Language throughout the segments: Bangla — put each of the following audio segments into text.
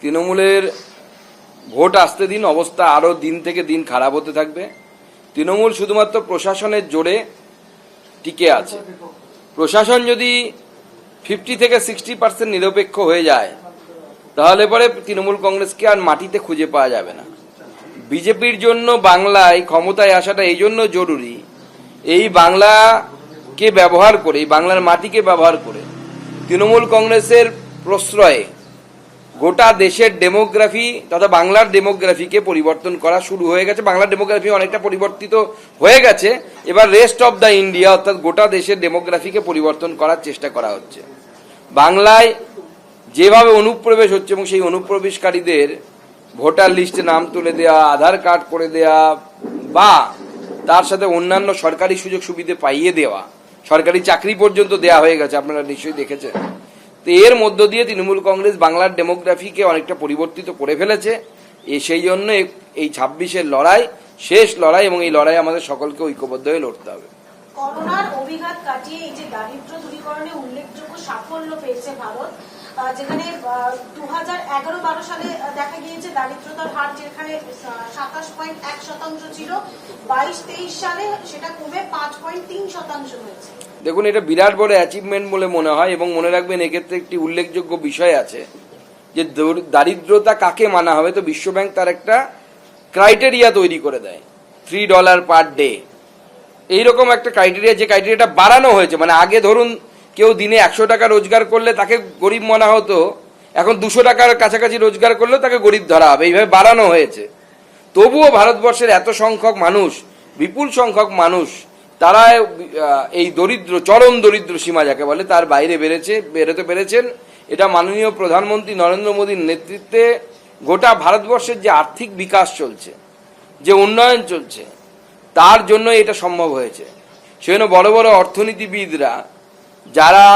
তৃণমূলের ভোট আসতে দিন, অবস্থা আরও দিন থেকে দিন খারাপ হতে থাকবে। তৃণমূল শুধুমাত্র প্রশাসনের জোরে টিকে আছে। প্রশাসন যদি ফিফটি থেকে সিক্সটি পার্সেন্ট নিরপেক্ষ হয়ে যায়, তাহলে পরে তৃণমূল কংগ্রেসকে আর মাটিতে খুঁজে পাওয়া যাবে না। বিজেপির জন্য বাংলায় ক্ষমতায় আসাটা এই জন্য জরুরি। এই বাংলাকে ব্যবহার করে, এই বাংলার মাটিকে ব্যবহার করে তৃণমূল কংগ্রেসের প্রশ্রয়ে গোটা দেশের ডেমোগ্রাফি তথা বাংলার ডেমোগ্রাফিকে পরিবর্তন করা শুরু হয়ে গেছে। বাংলার ডেমোগ্রাফি অনেকটা পরিবর্তিত হয়ে গেছে। এবার রেস্ট অফ দ্য ইন্ডিয়া অর্থাৎ গোটা দেশের ডেমোগ্রাফিকে পরিবর্তন করার চেষ্টা করা হচ্ছে। বাংলায় যেভাবে অনুপ্রবেশ হচ্ছে এবং সেই অনুপ্রবেশকারীদের ভোটার লিস্টে নাম তুলে দেওয়া আধার কার্ড করে দেওয়া বা তার সাথে অন্যান্য সরকারি সুযোগ সুবিধে পাইয়ে দেওয়া, সরকারি চাকরি পর্যন্ত দেওয়া হয়ে গেছে, আপনারা নিশ্চয়ই দেখেছেন। তো এর মধ্য দিয়ে তৃণমূল কংগ্রেস বাংলার ডেমোগ্রাফিকে অনেকটা পরিবর্তিত করে ফেলেছে। এ সেই জন্য এই ছাব্বিশের লড়াই, শেষ লড়াই এবং এই লড়াই আমাদের সকলকে ঐক্যবদ্ধ হয়ে লড়তে হবে। করোনার অভিঘাত কাটিয়ে এই যে দারিদ্র দূরীকরণে উল্লেখযোগ্য সাফল্য পেয়েছে ভারত। যেখানে দু হাজার সালে দেখা গিয়েছে দারিদ্রতার হার যেখানে সাতাশ পয়েন্ট এক শতাংশ ছিল, বাইশ তেইশ সালে সেটা কমে পাঁচ পয়েন্ট তিন শতাংশ হয়েছে। দেখুন, এটা বিরাট বড় অ্যাচিভমেন্ট বলে মনে হয় এবং মনে রাখবেন, এক্ষেত্রে একটি উল্লেখযোগ্য বিষয় আছে যে দর- দারিদ্রতা কাকে মানা হবে? তো বিশ্বব্যাংক তার একটা ক্রাইটেরিয়া তৈরি করে দেয় থ্রি ডলার পার ডে এইরকম একটা ক্রাইটেরিয়া যে ক্রাইটেরিয়াটা বাড়ানো হয়েছে মানে আগে ধরুন কেউ দিনে একশো টাকা রোজগার করলে তাকে গরিব মনে হতো, এখন দুশো টাকার কাছাকাছি রোজগার করলেও তাকে গরিব ধরা হবে। এইভাবে বাড়ানো হয়েছে। তবুও ভারতবর্ষের এত সংখ্যক মানুষ, বিপুল সংখ্যক মানুষ তারা এই দরিদ্র, চরম দরিদ্র সীমা যাকে বলে, তার বাইরে বেড়েছে, বেরোতে পেরেছেন। এটা মাননীয় প্রধানমন্ত্রী নরেন্দ্র মোদীর নেতৃত্বে গোটা ভারতবর্ষের যে আর্থিক বিকাশ চলছে, যে উন্নয়ন চলছে, তার জন্য এটা সম্ভব হয়েছে। সেজন্য বড় বড় অর্থনীতিবিদরা যারা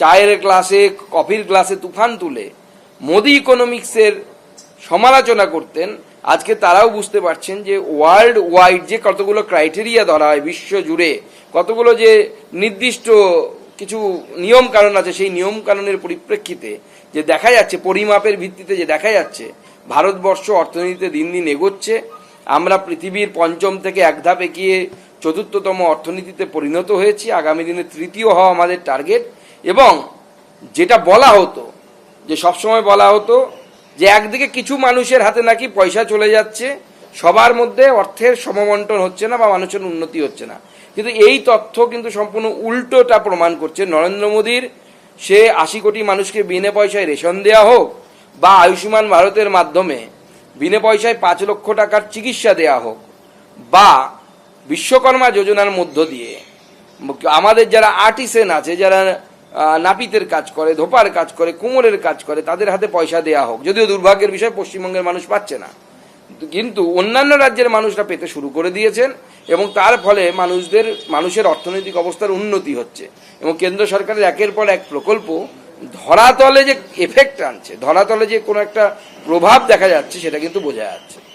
চায়ের গ্লাসে, কফির গ্লাসে তুফান তুলে মোদি ইকোনমিক্সের সমালোচনা করতেন, আজকে তারাও বুঝতে পারছেন যে ওয়ার্ল্ড ওয়াইড যে কতগুলো ক্রাইটেরিয়া ধরা হয় বিশ্ব জুড়ে কতগুলো যে নির্দিষ্ট কিছু নিয়ম কানুন আছে, সেই নিয়ম কানুনের পরিপ্রেক্ষিতে যে দেখা যাচ্ছে, পরিমাপের ভিত্তিতে যে দেখা যাচ্ছে, ভারতবর্ষ অর্থনীতিতে দিন দিন এগোচ্ছে। আমরা পৃথিবীর পঞ্চম থেকে এক ধাপ এগিয়ে চতুর্থতম অর্থনীতিতে পরিণত হয়েছি, আগামী দিনে তৃতীয় হওয়া আমাদের টার্গেট এবং যেটা বলা হতো, যে সবসময় বলা হতো যে একদিকে কিছু মানুষের হাতে নাকি পয়সা চলে যাচ্ছে, সবার মধ্যে অর্থের সমবন্টন হচ্ছে না বা মানুষের উন্নতি হচ্ছে না। কিন্তু এই তথ্য কিন্তু সম্পূর্ণ উল্টোটা প্রমাণ করছে। নরেন্দ্র মোদীর সে আশি কোটি মানুষকে বিনা পয়সায় রেশন দেওয়া হোক বা আয়ুষ্মান ভারতের মাধ্যমে বিনা পয়সায় পাঁচ লক্ষ টাকার চিকিৎসা দেওয়া হোক বা বিশ্বকর্মা যোজনার মধ্য দিয়ে। আমাদের যারা আর্টিসেন আছে, যারা নাপিতের কাজ করে, ধোপার কাজ করে, কুমোরের কাজ করে, তাদের হাতে পয়সা দেয়া হোক। যদিও দুর্ভাগ্যের বিষয়, পশ্চিমবঙ্গের মানুষ পাচ্ছে না। কিন্তু অন্যান্য রাজ্যের মানুষরা পেতে শুরু করে দিয়েছেন এবং তার ফলে মানুষদের, মানুষের অর্থনৈতিক অবস্থার উন্নতি হচ্ছে। এবং কেন্দ্র সরকারের একের পর এক প্রকল্প ধরাতলে যে এফেক্ট আনছে, ধরাতলে যে কোনো একটা প্রভাব দেখা যাচ্ছে, সেটা কিন্তু বোঝা যাচ্ছে।